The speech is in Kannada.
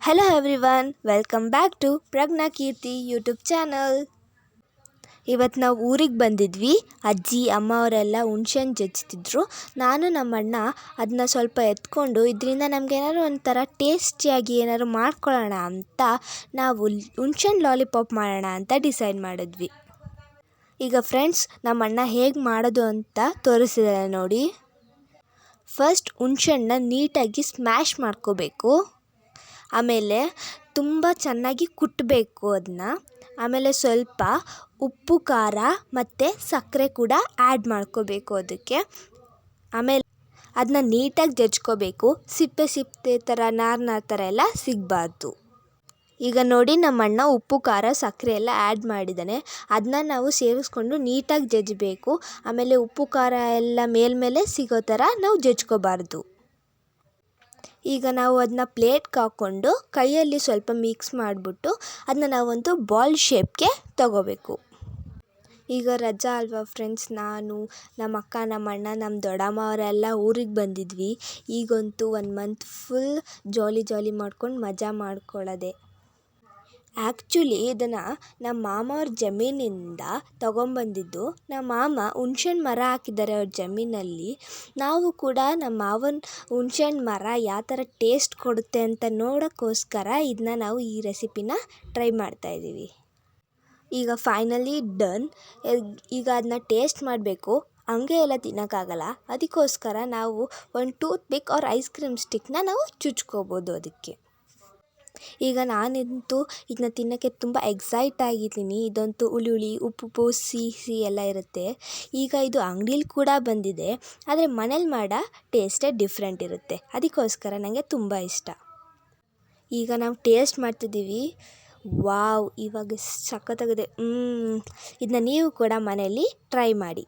Hello everyone welcome back to Pragna Keerthi YouTube channel ಇವತ್ತು ನಾವು ಊರಿಗೆ ಬಂದಿದ್ವಿ. ಅಜ್ಜಿ, ಅಮ್ಮ ಅವರೆಲ್ಲ ಹುಣ್ಸೆಹಣ್ಣು ಜಜ್ತಿದ್ರು. ನಾನು ನಮ್ಮಣ್ಣ ಅದನ್ನ ಸ್ವಲ್ಪ ಎತ್ಕೊಂಡು ಇದರಿಂದ ನಮ್ಗೆ ಏನಾದ್ರು ಒಂಥರ ಟೇಸ್ಟಿಯಾಗಿ ಏನಾದ್ರು ಮಾಡ್ಕೊಳ್ಳೋಣ ಅಂತ ನಾವು ಹುಣ್ಸೆಹಣ್ಣು ಲಾಲಿಪಾಪ್ ಮಾಡೋಣ ಅಂತ ಡಿಸೈಡ್ ಮಾಡಿದ್ವಿ. ಈಗ ಫ್ರೆಂಡ್ಸ್, ನಮ್ಮಣ್ಣ ಹೇಗೆ ಮಾಡೋದು ಅಂತ ತೋರಿಸಿದ್ದಾರೆ ನೋಡಿ. ಫಸ್ಟ್ ಹುಣ್ಸೆಹಣ್ಣನ್ನ ನೀಟಾಗಿ ಸ್ಮ್ಯಾಶ್ ಮಾಡ್ಕೋಬೇಕು. ಆಮೇಲೆ ತುಂಬ ಚೆನ್ನಾಗಿ ಕುಟ್ಟಬೇಕು ಅದನ್ನ ಆಮೇಲೆ ಸ್ವಲ್ಪ ಉಪ್ಪು, ಖಾರ ಮತ್ತು ಸಕ್ಕರೆ ಕೂಡ ಆ್ಯಡ್ ಮಾಡ್ಕೋಬೇಕು ಅದಕ್ಕೆ ಆಮೇಲೆ ಅದನ್ನ ನೀಟಾಗಿ ಜಜ್ಕೋಬೇಕು. ಸಿಪ್ಪೆ ಸಿಪ್ಪೆ ಥರ ನಾರು ನಾರು ಥರ ಎಲ್ಲ ಸಿಗಬಾರ್ದು. ಈಗ ನೋಡಿ ನಮ್ಮ ಅಣ್ಣ ಉಪ್ಪು, ಖಾರ, ಸಕ್ಕರೆ ಎಲ್ಲ ಆ್ಯಡ್ ಮಾಡಿದ್ದಾನೆ ಅದನ್ನ ನಾವು ಸೇರಿಸ್ಕೊಂಡು ನೀಟಾಗಿ ಜಜ್ಜಬೇಕು ಆಮೇಲೆ ಉಪ್ಪು, ಖಾರ ಎಲ್ಲ ಮೇಲ್ಮೇಲೆ ಸಿಗೋ ಥರ ನಾವು ಜಜ್ಕೋಬಾರ್ದು. ಈಗ ನಾವು ಅದನ್ನ ಪ್ಲೇಟ್ಗೆ ಹಾಕ್ಕೊಂಡು ಕೈಯಲ್ಲಿ ಸ್ವಲ್ಪ ಮಿಕ್ಸ್ ಮಾಡಿಬಿಟ್ಟು ಅದನ್ನ ನಾವೊಂದು ಬಾಲ್ ಶೇಪ್ಗೆ ತಗೋಬೇಕು. ಈಗ ರಜಾ ಅಲ್ವಾ ಫ್ರೆಂಡ್ಸ್? ನಾನು, ನಮ್ಮ ಅಕ್ಕ, ನಮ್ಮ ಅಣ್ಣ, ನಮ್ಮ ದೊಡ್ಡಮ್ಮ ಅವರೆಲ್ಲ ಊರಿಗೆ ಬಂದಿದ್ವಿ. ಈಗಂತೂ one month full jolly jolly ಮಾಡ್ಕೊಂಡು ಮಜಾ ಮಾಡ್ಕೊಳ್ಳೋದೆ. ಆ್ಯಕ್ಚುಲಿ ಇದನ್ನು ನಮ್ಮ ಮಾಮ ಅವ್ರ ಜಮೀನಿಂದ ತೊಗೊಂಬಂದಿದ್ದು ನಮ್ಮ ಮಾಮ ಹುಣ್ಸೆಹಣ್ಣು ಮರ ಹಾಕಿದ್ದಾರೆ ಅವ್ರ ಜಮೀನಲ್ಲಿ. ನಾವು ಕೂಡ ನಮ್ಮ ಮಾವನ ಹುಣ್ಸೆಹಣ್ಣು ಮರ ಯಾವ ಥರ ಟೇಸ್ಟ್ ಕೊಡುತ್ತೆ ಅಂತ ನೋಡೋಕ್ಕೋಸ್ಕರ ಇದನ್ನ ನಾವು ಈ ರೆಸಿಪಿನ ಟ್ರೈ ಮಾಡ್ತಾಯಿದ್ದೀವಿ ಈಗ ಫೈನಲಿ ಡನ್ ಈಗ ಅದನ್ನ ಟೇಸ್ಟ್ ಮಾಡಬೇಕು. ಹಂಗೆ ಎಲ್ಲ ತಿನ್ನೋಕ್ಕಾಗಲ್ಲ. ಅದಕ್ಕೋಸ್ಕರ ನಾವು ಒಂದು toothpick or ice cream ಸ್ಟಿಕ್ನ ನಾವು ಚುಚ್ಕೋಬೋದು ಅದಕ್ಕೆ. ಈಗ ನಾನಂತೂ ಇದನ್ನ ತಿನ್ನೋಕ್ಕೆ ತುಂಬ ಎಕ್ಸೈಟ್ ಆಗಿದ್ದೀನಿ. ಇದಂತೂ ಹುಳಿ ಹುಳಿ ಉಪ್ಪು, ಸಿಹಿ ಸಿಹಿ ಎಲ್ಲ ಇರುತ್ತೆ. ಈಗ ಇದು ಅಂಗಡೀಲಿ ಕೂಡ ಬಂದಿದೆ. ಆದರೆ ಮನೇಲಿ ಮಾಡೋ ಟೇಸ್ಟೇ ಡಿಫ್ರೆಂಟ್ ಇರುತ್ತೆ. ಅದಕ್ಕೋಸ್ಕರ ನನಗೆ ತುಂಬ ಇಷ್ಟ. ಈಗ ನಾವು ಟೇಸ್ಟ್ ಮಾಡ್ತಿದ್ದೀವಿ. ವಾವ್, ಇವಾಗ ಸಖತ್ತಾಗಿದೆ. ಇದನ್ನ ನೀವು ಕೂಡ ಮನೆಯಲ್ಲಿ ಟ್ರೈ ಮಾಡಿ.